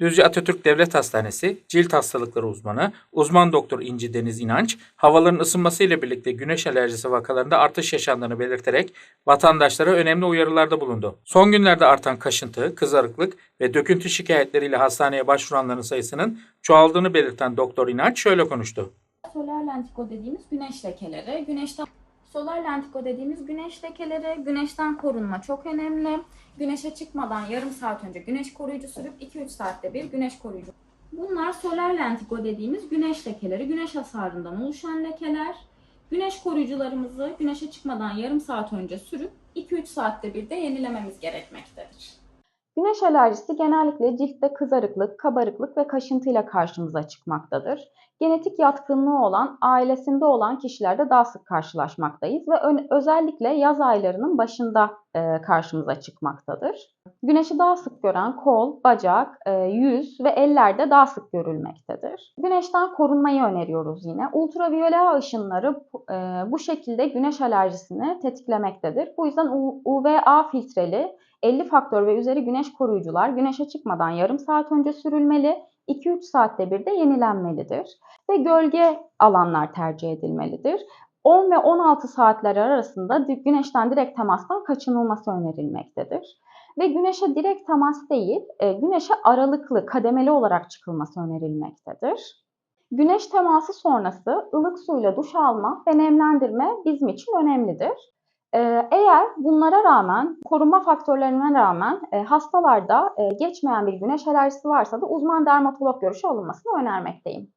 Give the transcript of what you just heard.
Düzce Atatürk Devlet Hastanesi cilt hastalıkları uzmanı uzman doktor İnci Deniz İnanç, havaların ısınması ile birlikte güneş alerjisi vakalarında artış yaşandığını belirterek vatandaşlara önemli uyarılarda bulundu. Son günlerde artan kaşıntı, kızarıklık ve döküntü şikayetleriyle hastaneye başvuranların sayısının çoğaldığını belirten doktor İnanç şöyle konuştu. Solar lentiko dediğimiz güneş lekeleri, güneşten Solar lentiko dediğimiz güneş lekeleri, güneşten korunma çok önemli. Güneşe çıkmadan yarım saat önce güneş koruyucu sürüp 2-3 saatte bir güneş koruyucu. Bunlar solar lentiko dediğimiz güneş lekeleri, güneş hasarından oluşan lekeler. Güneş koruyucularımızı güneşe çıkmadan yarım saat önce sürüp 2-3 saatte bir de yenilememiz gerekmektedir. Güneş alerjisi genellikle ciltte kızarıklık, kabarıklık ve kaşıntıyla karşımıza çıkmaktadır. Genetik yatkınlığı olan, ailesinde olan kişilerde daha sık karşılaşmaktayız ve özellikle yaz aylarının başında karşımıza çıkmaktadır. Güneşi daha sık gören kol, bacak, e, yüz ve ellerde daha sık görülmektedir. Güneşten korunmayı öneriyoruz yine. Ultraviyole ışınları e, bu şekilde güneş alerjisini tetiklemektedir. Bu yüzden UVA filtreli 50 faktör ve üzeri güneş koruyucular güneşe çıkmadan yarım saat önce sürülmeli, 2-3 saatte bir de yenilenmelidir ve gölge alanlar tercih edilmelidir. 10 ve 16 saatler arasında güneşten direkt temastan kaçınılması önerilmektedir. Ve güneşe direkt temas değil, e, güneşe aralıklı, kademeli olarak çıkılması önerilmektedir. Güneş teması sonrası ılık suyla duş alma ve nemlendirme bizim için önemlidir. Ee, Eğer bunlara rağmen, korunma faktörlerine rağmen e, hastalarda e, geçmeyen bir güneş alerjisi varsa da uzman dermatolog görüşü alınmasını önermekteyim.